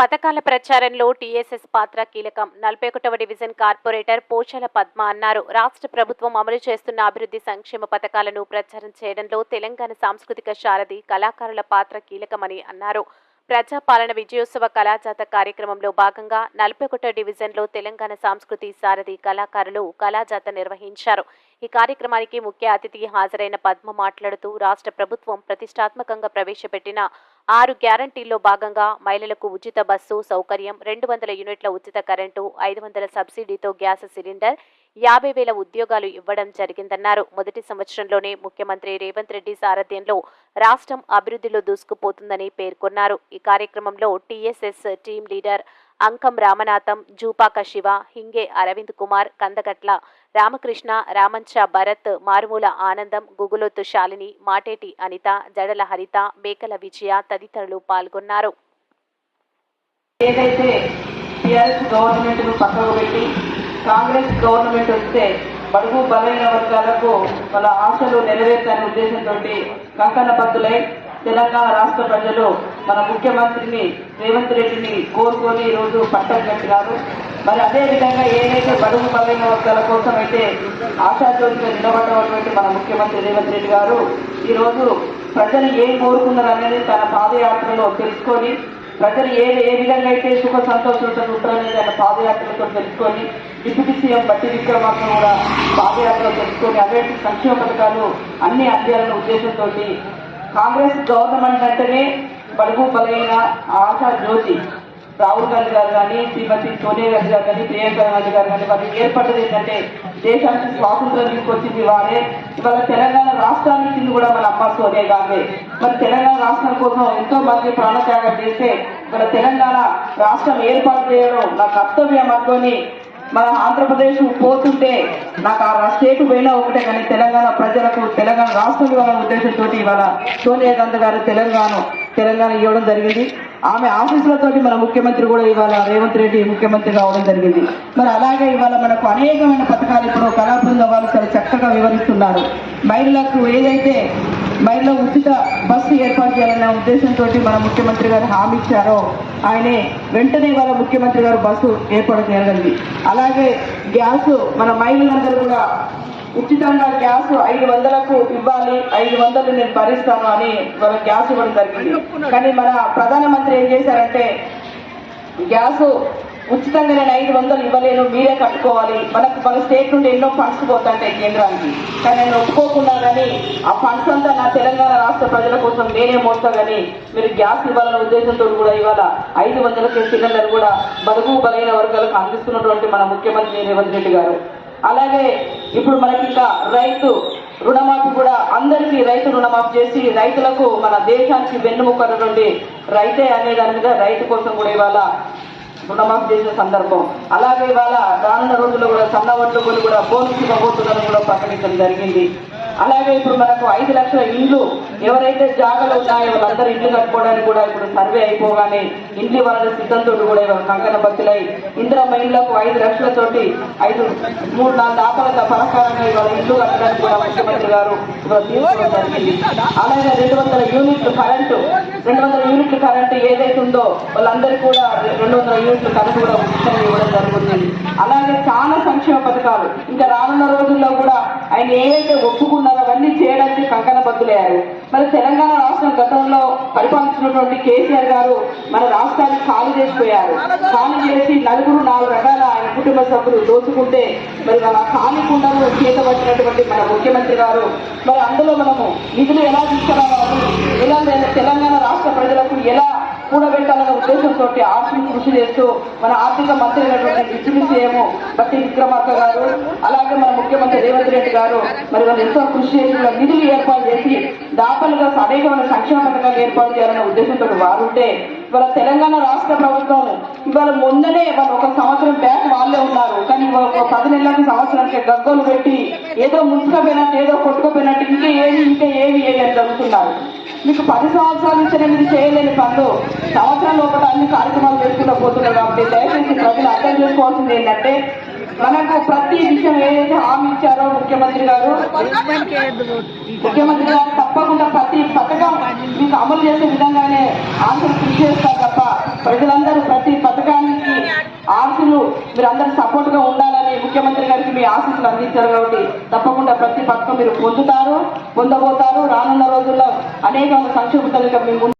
పథకాల ప్రచారంలో టీఎస్ఎస్ పాత్ర కీలకం. నలభై ఒకటవ డివిజన్ కార్పొరేటర్ పోషల పద్మ అన్నారు. రాష్ట్ర ప్రభుత్వం అమలు చేస్తున్న అభివృద్ధి సంక్షేమ పథకాలను ప్రచారం చేయడంలో తెలంగాణ సాంస్కృతిక సారథి కళాకారుల పాత్ర కీలకమని అన్నారు. ప్రజాపాలన విజయోత్సవ కళాజాత కార్యక్రమంలో భాగంగా నలభై ఒకటో డివిజన్లో తెలంగాణ సాంస్కృతి సారథి కళాకారులు కళాజాత నిర్వహించారు. ఈ కార్యక్రమానికి ముఖ్య అతిథికి హాజరైన పద్మ మాట్లాడుతూ రాష్ట్ర ప్రభుత్వం ప్రతిష్టాత్మకంగా ప్రవేశపెట్టిన ఆరు గ్యారంటీల్లో భాగంగా మహిళలకు ఉచిత బస్సు సౌకర్యం రెండు వందల యూనిట్ల ఉచిత కరెంటు ఐదు వందల సబ్సిడీతో గ్యాస్ సిలిండర్ యాభై వేల ఉద్యోగాలు ఇవ్వడం జరిగిందన్నారు. మొదటి సంవత్సరంలోనే ముఖ్యమంత్రి రేవంత్ రెడ్డి సారథ్యంలో రాష్ట్రం అభివృద్ధిలో దూసుకుపోతుందని పేర్కొన్నారు. ఈ కార్యక్రమంలో TSS team leader Ankam Ramanatham Jupaka Siva Hinge Aravind Kumar Kandagatla Ramakrishna Ramancha Bharat మారుమూల ఆనందం గుగులొత్తు శాలిని మాటేటి అనిత జడల హరిత మేకల విజయ తదితరులు పాల్గొన్నారు. ఏదైతే టీఆర్ఎస్ గవర్నమెంట్ పక్కకు పెట్టి కాంగ్రెస్ గవర్నమెంట్ వస్తే బడుగు బలైన వర్గాలకు వాళ్ళ ఆశలు నెరవేర్చాలనే ఉద్దేశంతో కంకణ బద్దులై తెలంగాణ రాష్ట్ర ప్రజలు మన ముఖ్యమంత్రిని రేవంత్ రెడ్డిని కోరుకొని ఈరోజు పట్టం కట్టినారు. మరి అదే విధంగా ఏదైతే బడుగు బలైన వర్గాల కోసం అయితే ఆశాజ్యోతిగా నిలబడినటువంటి మన ముఖ్యమంత్రి రేవంత్ రెడ్డి గారు ఈరోజు ప్రజలు ఏం కోరుకున్నారు అనేది తన పాదయాత్రలో తెలుసుకొని ప్రజలు ఏ ఏ విధంగా అయితే సుఖ సంతోషంతో ఉంటారనేది ఆయన పాదయాత్రలతో తెలుసుకొని డిప్యూటీ సీఎం బట్టి విక్రమార్క కూడా పాదయాత్రలో తెలుసుకొని అవే సంక్షేమ పథకాలు అన్ని అందాలన్న ఉద్దేశంతో కాంగ్రెస్ గవర్నమెంట్ అంటేనే బడుగు బలైన ఆశా జ్యోతి. రాహుల్ గాంధీ గారు కానీ శ్రీమతి సోనియా గాంధీ గారు కానీ ప్రియాంక గాంధీ గారు కానీ వారికి ఏర్పడ్డది ఏంటంటే దేశానికి స్వాతంత్రం తీసుకొచ్చింది వారే. ఇవాళ తెలంగాణ రాష్ట్రానికి కూడా మన అమ్మ సోనియా గాంధీ. మరి తెలంగాణ రాష్ట్రం కోసం ఎంతో మంది ప్రాణత్యాగం చేస్తే మన తెలంగాణ రాష్ట్రం ఏర్పాటు చేయడం నా కర్తవ్యం అనుకొని మన ఆంధ్రప్రదేశ్ పోతుంటే నాకు ఆ స్టేట్ పోయినా ఒకటే కానీ తెలంగాణ ప్రజలకు తెలంగాణ రాష్ట్రం ఇవ్వాలనే ఉద్దేశంతో ఇవాళ సోనియా గాంధీ గారు తెలంగాణ తెలంగాణ ఇవ్వడం జరిగింది. ఆమె ఆఫీసులతో మన ముఖ్యమంత్రి కూడా ఇవాళ రేవంత్ రెడ్డి ముఖ్యమంత్రి కావడం జరిగింది. మరి అలాగే ఇవాళ మనకు అనేకమైన పథకాలు ఇప్పుడు కళాబృందం వాళ్ళు చాలా చక్కగా వివరిస్తున్నారు. మహిళలకు ఏదైతే మహిళల ఉచిత బస్సు ఏర్పాటు చేయాలనే ఉద్దేశంతో మన ముఖ్యమంత్రి గారు హామీ ఇచ్చారో ఆయనే వెంటనే వాళ్ళ ముఖ్యమంత్రి గారు బస్సు ఏర్పాటు చేయగలిగింది. అలాగే గ్యాస్ మన మహిళలందరూ కూడా ఉచితంగా గ్యాస్ ఐదు వందలకు ఇవ్వాలి ఐదు వందలు నేను భరిస్తాను అని వాళ్ళ గ్యాస్ ఇవ్వడం జరిగింది. కానీ మన ప్రధానమంత్రి ఏం చేశారంటే గ్యాస్ ఉచితంగా నేను ఐదు వందలు ఇవ్వలేను మీరే కట్టుకోవాలి. మనకు మన స్టేట్ నుండి ఎన్నో ఫండ్స్ పోతుంటాయి కేంద్రానికి. కానీ నేను ఒప్పుకోకుండా కానీ ఆ ఫండ్స్ అంతా నా తెలంగాణ రాష్ట్ర ప్రజల కోసం నేనే మోస్తా కానీ మీరు గ్యాస్ ఇవ్వాలనే ఉద్దేశంతో కూడా ఇవాళ ఐదు వందలకి సిలిండర్ కూడా బరువు బలైన వర్గాలకు అందిస్తున్నటువంటి మన ముఖ్యమంత్రి రేవంత్ రెడ్డి గారు. అలాగే ఇప్పుడు మనకి ఇంకా రైతు రుణమాఫీ కూడా అందరికీ రైతు రుణమాఫీ చేసి రైతులకు మన దేశానికి వెన్నుముక్కనటువంటి రైతే అనే దాని మీద రైతు కోసం కూడా ఇవాళ రుణమాఫీ చేసిన సందర్భం. అలాగే ఇవాళ రానున్న రోజుల్లో కూడా సన్న వడ్లు కూడా బోనస్ ఇవ్వబోతుందని కూడా ప్రకటించడం జరిగింది. అలాగే ఇప్పుడు మనకు ఐదు లక్షల ఇండ్లు ఎవరైతే జాగలు ఉన్నాయో వాళ్ళందరూ ఇండ్లు కట్టుకోవడానికి కూడా ఇప్పుడు సర్వే అయిపోగానే ఇండ్లు వాళ్ళ సిద్ధంతో కూడా ఇవాళ కంకణ భక్తులై ఇందిరా మహిళలకు ఐదు లక్షలతోటి ఐదు మూడు నాలుగు ఆపల పరకారంగా ఇవాళ ఇల్లు కట్టడానికి కూడా ముఖ్యమంత్రి గారు జరిగింది. అలాగే రెండు వందల యూనిట్లు కరెంటు రెండు వందల యూనిట్లు కరెంటు ఏదైతే ఉందో వాళ్ళందరికీ కూడా రెండు వందల యూనిట్లు కరెంటు కూడా ఉచితంగా ఇవ్వడం జరుగుతుంది. అలాగే చాలా సంక్షేమ పథకాలు. ఇంకా రానున్న రోజుల్లో కూడా ఆయన ఏదైతే ఒప్పుకున్నారో అవన్నీ చేయడానికి కంకణ బద్దులయ్యారు మరి తెలంగాణ రాష్ట్రం గతంలో పరిపాలించినటువంటి కేసీఆర్ గారు మన రాష్ట్రాన్ని ఖాళీ చేసిపోయారు. ఖాళీ చేసి నలుగురు నాలుగు రకాల ఆయన కుటుంబ సభ్యులు దోచుకుంటే మరి మన ఖాళీ కుండలు చేతబట్టినటువంటి మన ముఖ్యమంత్రి గారు మరి అందులో మనము నిధులు ఎలా తీసుకురావాలి? ఎలా తెలంగాణ రాష్ట్ర ప్రజలకు ఎలా కూడబెట్టాలనే ఉద్దేశంతో ఆర్థిక కృషి చేస్తూ మన ఆర్థిక మంత్రి అయినటువంటి డిప్యూటీ సీఎం బట్టి విక్రమార్క గారు అలాగే మన ముఖ్యమంత్రి రేవంత్ రెడ్డి గారు మరి వాళ్ళు ఎంతో కృషి చేసి నిధులు ఏర్పాటు చేసి దాఖలుగా అనేకమైన సంక్షేమ పథకాలు ఏర్పాటు చేయాలనే ఉద్దేశంతో వారు ఉంటే ఇవాళ తెలంగాణ రాష్ట్ర ప్రభుత్వం ఇవాళ ముందనే వాళ్ళు ఒక సంవత్సరం బ్యాక్ వాళ్ళే ఉన్నారు. కానీ ఒక పది నెలలకి సంవత్సరానికి గగ్గోలు పెట్టి ఏదో ముంచుకపోయినట్టు ఏదో కొట్టుకోపోయినట్టు ఇంకా ఏమి ఇంకా ఏమి ఏమి అని జరుగుతున్నారు. మీకు పది సంవత్సరాల నుంచి మీరు చేయలేని పనులు. సంవత్సరాలు లోపల అన్ని కార్యక్రమాలు చేసుకుంటూ పోతున్నారు కాబట్టి దయచేసి ప్రజలు అర్థం చేసుకోవాల్సింది ఏంటంటే మనకు ప్రతి విషయం ఏదైతే హామీ ఇచ్చారో ముఖ్యమంత్రి గారు ముఖ్యమంత్రి గారు తప్పకుండా ప్రతి పథకం మీకు అమలు చేసే విధంగానే ఆంధ్ర కృషి చేస్తారు తప్ప ప్రజలందరూ ప్రతి పథకానికి అందరూ సపోర్ట్గా ఉండాలని ముఖ్యమంత్రి గారికి మీ ఆశీస్సులు అందించారు కాబట్టి తప్పకుండా ప్రతి పథకం మీరు పొందుతారు పొందబోతారు. రానున్న రోజుల్లో అనేక సంక్షేమ మీ ముందు